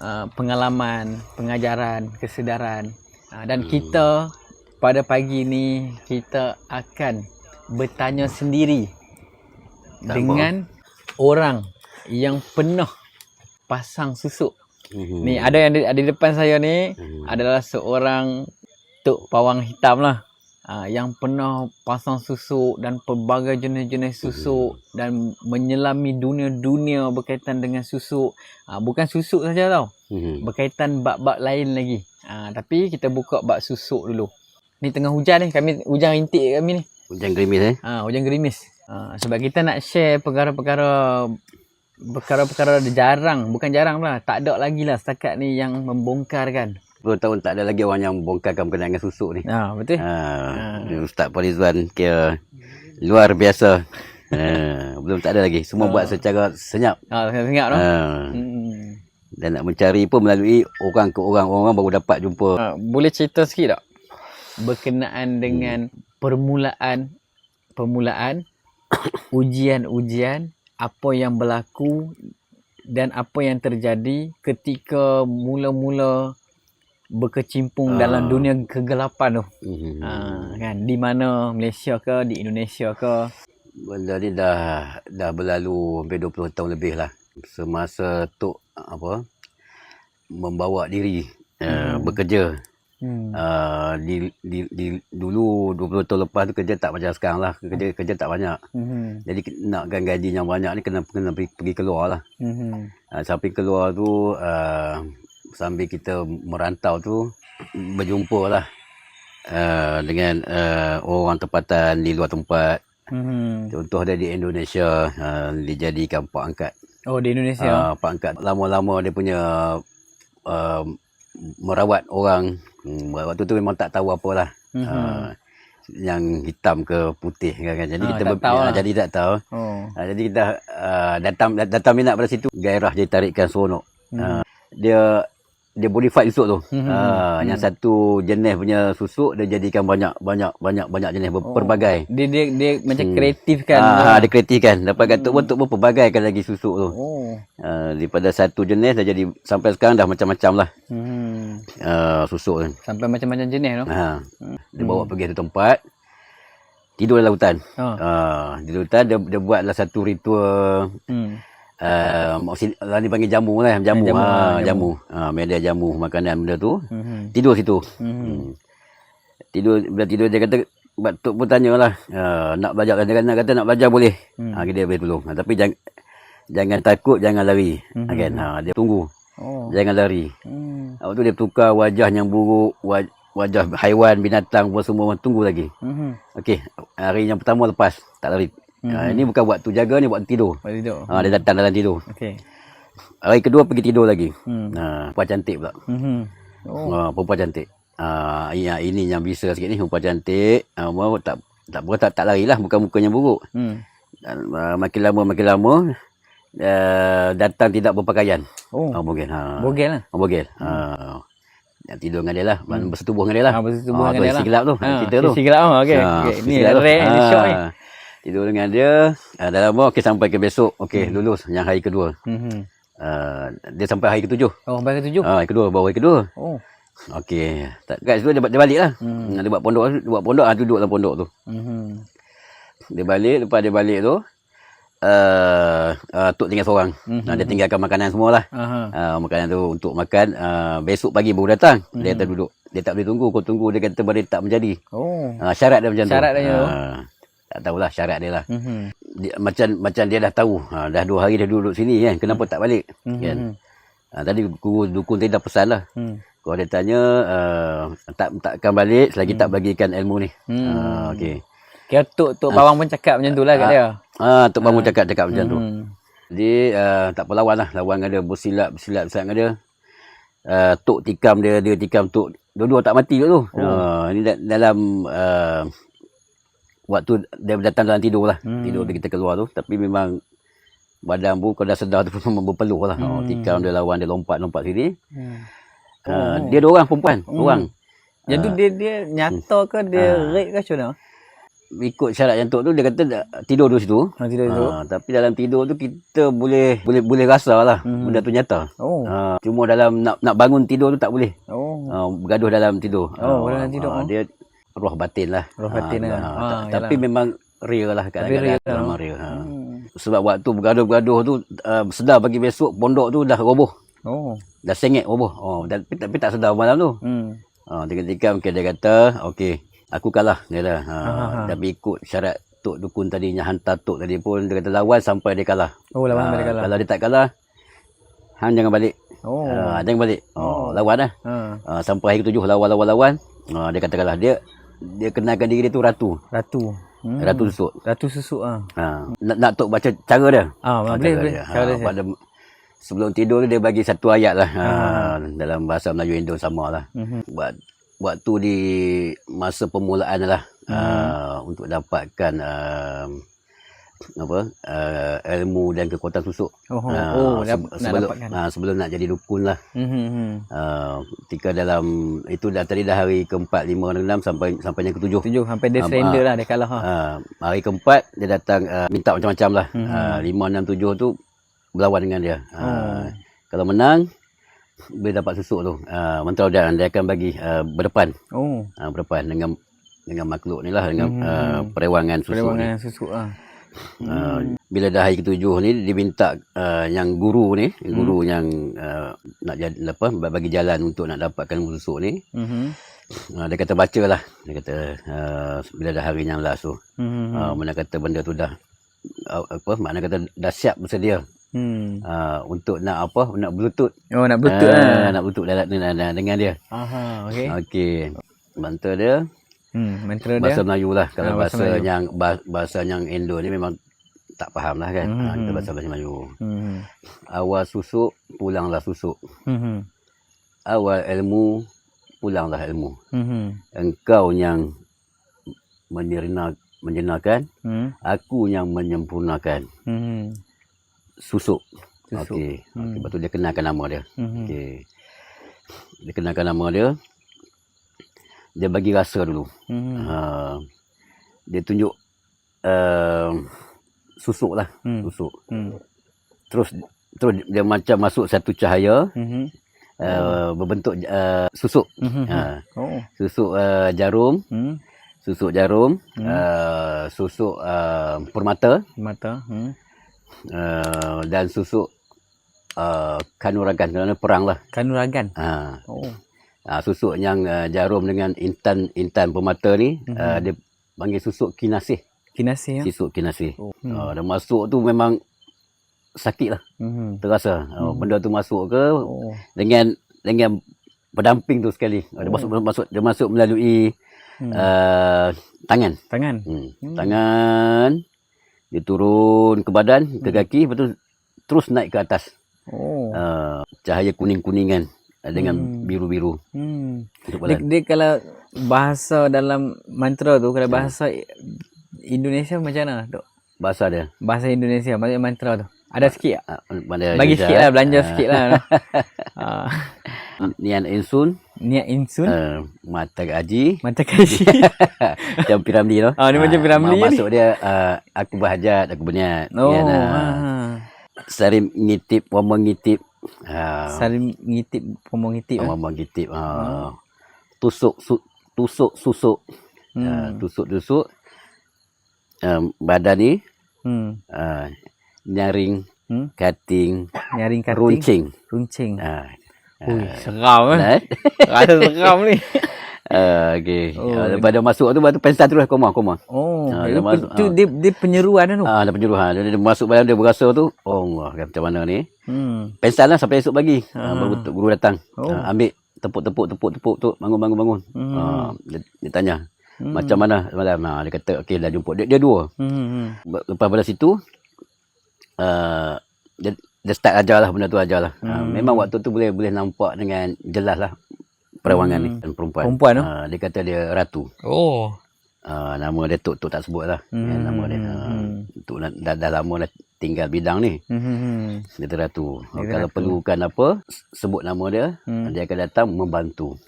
uh, pengalaman, pengajaran, kesedaran. Uh, dan kita pada pagi ni kita akan bertanya sendiri Tak dengan orang yang pernah pasang susuk. Mhm. Ni ada yang ada di depan saya ni Mhm. adalah seorang tok pawang hitam lah. Uh, yang pernah pasang susuk dan pelbagai jenis-jenis susuk dan menyelami dunia-dunia berkaitan dengan susuk. Uh, bukan susuk saja tau. Mhm. Berkaitan bab-bab lain lagi. Uh, tapi kita buka bab susuk dulu. Ni tengah hujan ni. Kami hujan rintik kami ni. Hujan gerimis eh. Ha, hujan gerimis. Ha, sebab kita nak share perkara-perkara perkara-perkara jarang, bukan jarang lah, tak ada lagi lah setakat ni yang membongkarkan. 10 tahun tak ada lagi orang yang bongkarkan berkenaan dengan susuk ni. Ha, betul? Ha, Ustaz Polizwan kira luar biasa. Ha, belum tak ada lagi. Semua buat secara senyap. Ha, saya ingat tu. Ha, Hmm. dan nak mencari pun melalui orang ke orang. Orang baru dapat jumpa. Ha, boleh cerita sikit tak? Berkenaan dengan permulaan permulaan ujian-ujian apa yang berlaku dan apa yang terjadi ketika mula-mula berkecimpung Ah. dalam dunia kegelapan tu. Mhm. Ha, kan di mana Malaysia ke di Indonesia ke Benda ni dah dah berlalu hampir 20 tahun lebih lah. Semasa Tok apa membawa diri uh, bekerja hmm. uh, di, di, di dulu 20 tahun lepas tu kerja tak macam sekarang lah. Kerja kerja tak banyak. Hmm. Jadi nakkan gaji yang banyak ni kena kena pergi, pergi keluar lah. Hmm. Uh, sampai keluar tu uh, sambil kita merantau tu berjumpa lah uh, dengan uh, orang tempatan di luar tempat. Hmm. Contoh dia di Indonesia uh, dijadikan pak angkat. Oh di Indonesia. Uh, pak angkat lama-lama dia punya uh, merawat orang. Hmm, waktu tu memang tak tahu apalah. Mhm. Uh, yang hitam ke putih kan. kan. Jadi Ah, kita tak tahu ah, lah. jadi tak tahu. oh. Uh, jadi kita uh, datang datang minat pada situ gairah dia tarikkan seronok. Hmm. Uh, dia dia modified susuk tu. Mhm. Uh, yang satu jenis punya susuk dia jadikan banyak banyak banyak banyak jenis ber- pelbagai. Dia dia dia macam kreatif Kan, kan. ah, dia kreatifkan. Dapat kata pun untuk pun pelbagaikan lagi susuk tu. Oh. Uh, daripada satu jenis dah jadi sampai sekarang dah macam-macam lah Hmm. uh, susuk tu. Sampai macam-macam jenis tu. Ha. Dia bawa pergi satu tempat. Tidur dalam hutan. Ha. Uh, di hutan dia, dia buatlah satu ritual Hmm. Uh, maksud lah ni panggil jamu lah jamu Jamu, jamu, ha, jamu. Ha, media jamu makanan benda tu Hmm. tidur situ Hmm. hmm. tidur bila tidur dia kata Batuk pun tanyalah uh, nak belajar dia kata, nak kata nak belajar boleh Hmm. ha, dia boleh tolong ha, tapi jangan jangan takut jangan lari Mhm. hmm. kan ha, dia tunggu Oh. jangan lari Hmm. Waktu tu dia tukar wajah yang buruk, waj- wajah haiwan, binatang pun semua tunggu lagi. Hmm. Okey, hari yang pertama lepas, tak lari. Mhm. Ha, ini bukan waktu jaga ni, waktu tidur. Boleh tidur. Ha, dia datang dalam tidur. Okey. Hari kedua pergi tidur lagi. Hmm. Ha, perempuan cantik pula. Hmm. Oh. Ha, perempuan cantik. Ha, ya, ini yang bisa sikit ni, perempuan cantik. Ha, mau tak tak tak, tak lari lah, bukan mukanya buruk. Hmm. Dan, uh, makin lama, makin lama, uh, datang tidak berpakaian. Oh. Ha, bogel. Ha. Bogel lah. Oh, bogel. Ha. Yang tidur dengan dia lah. Hmm. Bersetubuh dengan dia lah. Ha, bersetubuh dengan tu dia lah. gelap tu. Ha, cerita tu. Sisi gelap oh, okey. Ha, sisi Ni tu. rare ni Ha. syok ni. Tidur dengan dia. Uh, dah lama. Okey sampai ke besok. Okey lulus. Yang hari kedua. Hmm. Uh, dia sampai hari ketujuh. Oh, sampai ke tujuh. Ha, hari kedua. Baru hari kedua. Oh. Okey. Tak, kat situ dia, dia balik lah. Hmm. Hmm. Dia buat pondok. Dia buat pondok. Ha, duduk dalam pondok tu. Hmm. Dia balik. Lepas dia balik tu. Uh, uh, Tok tinggal seorang. Mhm. Uh, dia tinggalkan makanan semua lah. Aha. Uh, makanan tu untuk makan. Uh, besok pagi baru datang. Dia Mhm. kata duduk. Dia tak boleh tunggu. Kau tunggu. Dia kata baru tak menjadi. Oh. Ha, syarat dia macam Syarat tu. dia tu. Ha, tak tahulah syarat dia lah. Hmm. Dia, macam macam dia dah tahu. Ha, dah dua hari dia duduk sini kan. Kenapa tak balik? Hmm. Kan? Ha, tadi guru dukun tadi dah pesan lah. Hmm. Kalau dia tanya uh, tak takkan balik selagi tak bagikan ilmu ni. Hmm. Ha, okey. Kira tok tok bawang pun cakap macam tu lah kat dia. Ha, Tok Bangun cakap cakap macam tu. Hmm. Dia uh, tak apa lawan lah. Lawan dengan dia bersilap bersilap bersilap dengan dia. Uh, tok tikam dia, dia tikam tok. Dua-dua tak mati kat tu. Oh. Uh, ini da- dalam uh, waktu dia datang dalam tidur lah. Hmm. Tidur kita keluar tu. Tapi memang badan pun kalau dah sedar tu pun memang berpeluh lah. Hmm. Oh, Hmm. tikam dia lawan dia lompat-lompat sini. Hmm. Uh, dia dua orang perempuan. Hmm. Orang. Yang tu dia dia nyata ke dia Ah. rape ke macam mana? ikut syarat yang Tok tu dia kata tidur dulu situ. Ha, tidur tu. Ha, tapi dalam tidur tu kita boleh boleh boleh rasa lah Hmm. benda tu nyata. Oh. Ha, cuma dalam nak nak bangun tidur tu tak boleh. Oh. Ha, bergaduh dalam tidur. Oh, Ha, dalam tidur, ha, oh. dia roh batin lah. Roh batin ha, lah. ha, ta- tapi yalah. memang real lah kadang-kadang. real lah. memang real. Ha. Hmm. Sebab waktu bergaduh-gaduh tu uh, sedar pagi besok pondok tu dah roboh. Oh. Dah sengit roboh. Oh, dan, tapi, tapi tak sedar malam tu. Hmm. Ha, tiga-tiga mungkin dia kata, okey, aku kalah. Dia dah. Ha, Ha, ha, ha. Tapi ikut syarat Tok Dukun tadi, yang hantar Tok tadi pun, dia kata lawan sampai dia kalah. Oh, lawan Ha, mereka kalah. Kalau dia tak kalah, hang jangan balik. Oh. Ha, jangan balik. Oh, lawan lah. Ha. Ha, sampai hari ketujuh lawan-lawan-lawan. Ha, dia kata kalah. Dia dia kenalkan diri dia tu ratu. Ratu. Hmm. Ratu susuk. Ratu susuk ah. Ha, nak, nak Tok baca cara dia. Ah, Ha, boleh cara boleh. dia. Cara Ha, dia. pada sebelum tidur dia bagi satu ayat lah. Ha, Ah. dalam bahasa Melayu Indo sama lah. Mhm. Buat waktu di masa permulaan lah Hmm. uh, untuk dapatkan uh, apa uh, ilmu dan kekuatan susuk. Oh, oh, Ah, oh se- dap, nak sebelum dapatkan. ah, sebelum nak jadi dukun lah. Mhm. mhm. Uh, ketika dalam itu dah tadi dah hari keempat, lima, enam sampai sampai yang ketujuh. Tujuh sampai dia Ah, surrender ah. lah dia kalah ha. Uh, hari keempat dia datang uh, minta macam-macam lah. Mhm. Uh, lima, enam, tujuh tu berlawan dengan dia. Uh, Oh. Kalau menang dia dapat susuk tu. Uh, mentera dia, dia akan bagi uh, berdepan. Oh. uh, berdepan dengan dengan makhluk ni lah dengan Hmm. uh, perewangan susu ni. Perewangan susuk ah. Uh, bila dah hari ketujuh ni dia minta uh, yang guru ni, guru yang uh, nak jadi apa bagi jalan untuk nak dapatkan susuk ni. Mhm. Uh, dia kata baca lah. Dia kata uh, bila dah hari yang last tu. Mhm. Uh, mana kata benda tu dah uh, apa makna kata dah siap bersedia Hmm. uh, untuk nak apa nak bluetooth Oh nak betul Ah, ah. nak bluetooth dalam, dengan dia Aha, okey. okey bantu dia Hmm, mantra dia. bahasa Melayu lah kalau Ah, bahasa bahasa, Melayu. yang bah- bahasa yang Indo ni memang tak faham lah kan Mhm. ha, kita bahasa bahasa Melayu Hmm. awal susuk pulanglah susuk Hmm. awal ilmu pulanglah ilmu Hmm. engkau yang menyerna menjenakan Hmm. aku yang menyempurnakan Hmm. susuk Susuk. okey Hmm. okay, lepas tu dia kenalkan nama dia Hmm. okey dia kenalkan nama dia dia bagi rasa dulu Hmm. ha, dia tunjuk uh, susuk lah Hmm. susuk Hmm. terus terus dia macam masuk satu cahaya Hmm. uh, berbentuk uh, susuk Hmm. ha, Oh. susuk uh, jarum Hmm. susuk jarum Hmm. uh, susuk uh, permata Mata. Hmm. uh, dan susuk uh, kanuragan kerana perang lah Kanuragan. ha, Oh. Ha, susuk yang uh, jarum dengan intan intan permata ni Mhm. uh, dia panggil susuk kinasih Kinasih ya. susuk kinasih Oh. hmm. uh, dan masuk tu memang sakit lah Hmm. terasa uh, Hmm. benda tu masuk ke Oh. dengan dengan pendamping tu sekali. Oh. Dia Oh. masuk masuk dia masuk melalui Hmm. uh, tangan. Tangan. Hmm. Hmm. Tangan dia turun ke badan, ke Hmm. kaki, lepas tu terus naik ke atas. Oh. Uh, cahaya kuning-kuningan uh, dengan Hmm. biru-biru Hmm. Dia, dia kalau bahasa dalam mantra tu kalau bahasa Indonesia macam mana tu? Bahasa dia. Bahasa Indonesia maksudnya mantra tu. Ada sikit tak? Uh, mana Bagi Indonesia, sikit lah, eh. belanja Ah, sikit lah. Ah, Nian insun, niat insun, uh, mata gaji, mata kaji. macam piramli tu. Ah, ni macam piramli ni. Masuk dia, uh, aku berhajat, aku berniat. oh, Nian, uh, ah. Sarim ngitip, wama ngitip. Uh, Saling ngitip, pomong ngitip. Eh? abang gitip. Ha. Tusuk su, tusuk susuk. Hmm. Ha, tusuk tusuk. Um, badan ni Hmm. uh, nyaring, Hmm. kating, Nyaring kating. runcing. Runcing. Ha. Ui, seram eh. Nah, Rasa seram ni. uh, okay. Oh. Oh. Uh, lepas dah masuk tu, lepas tu pensan terus koma, koma. Oh, Ah, dia, dia masuk, tu, ah. dia, dia penyeruan tu. Ah, ada penjuruhan. Dia, dia masuk badan dia berasa tu. Oh, Allah, macam mana ni. Hmm. Pensan lah sampai esok pagi. Ah. Ah. baru guru datang. Oh. Oh. Ah, ambil tepuk-tepuk, tepuk-tepuk tu. Bangun, bangun, bangun. Hmm. Ah, dia, dia tanya. Hmm. Macam mana semalam? Ha, dia kata, okey dah jumpa. Dia, dia dua. Hmm. hmm. Lepas pada situ, uh, dia, dia start ajar lah benda tu ajar lah. Hmm. Uh, Hmm. memang waktu tu boleh boleh nampak dengan jelas lah perawangan Hmm. ni dan perempuan. Perempuan tu? Uh, dia kata dia ratu. Oh. Uh, nama dia Tok Tok tak sebut lah. Hmm. Hmm. Nama dia. Uh, Hmm. Tok dah, dah, dah lama dah tinggal bidang ni. Hmm. hmm, hmm. Dia ratu. Dia Kalau ratu. perlukan apa, sebut nama dia. Hmm. Dia akan datang membantu.